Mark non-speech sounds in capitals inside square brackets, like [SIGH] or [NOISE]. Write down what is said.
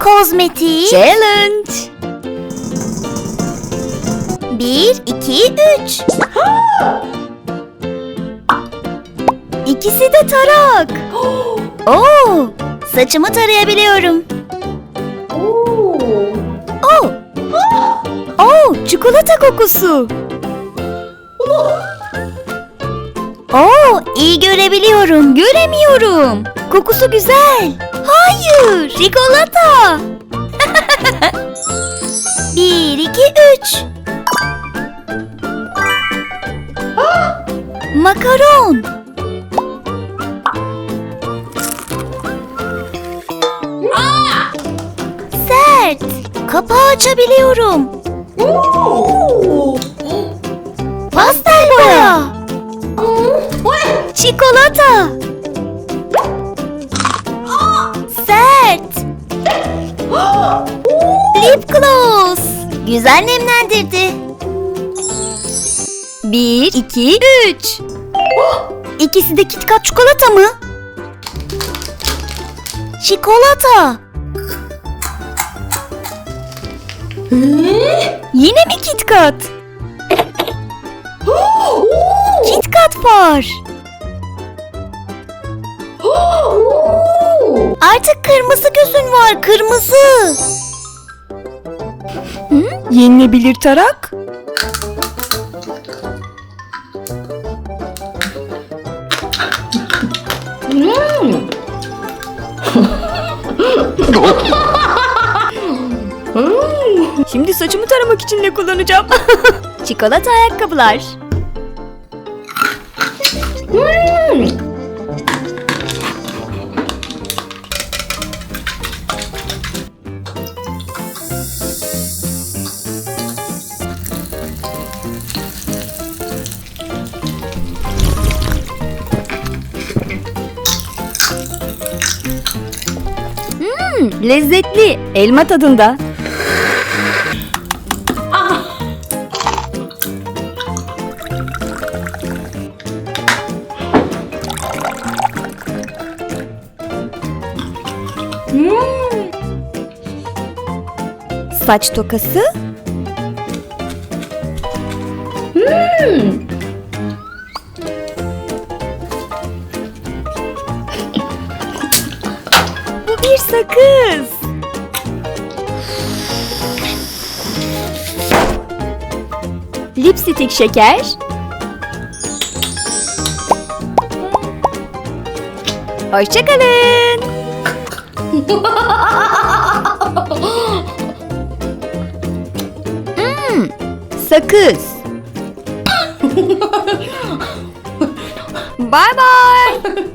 kozmetik. Challenge. Bir, iki, üç. İkisi de tarak. Oo, saçımı tarayabiliyorum. Oh. Oh, çikolata kokusu. Oo, iyi görebiliyorum. Göremiyorum. Kokusu güzel. Hayır, Çikolata. [LAUGHS] bir, iki, üç. Makaron. Sert. Kapağı açabiliyorum. Pastel boya. Çikolata. Güzel nemlendirdi. Bir, iki, üç. İkisi de KitKat çikolata mı? Çikolata. Yine mi KitKat? KitKat var. Artık kırmızı gözün var, kırmızı. Yenilebilir tarak. [LAUGHS] Şimdi saçımı taramak için ne kullanacağım? [LAUGHS] Çikolata ayakkabılar. Lezzetli, elma tadında. Saç tokası. Bu bir sakız. Lipstick şeker. Hoşçakalın. Hmm, sakız. [LAUGHS] bye bye.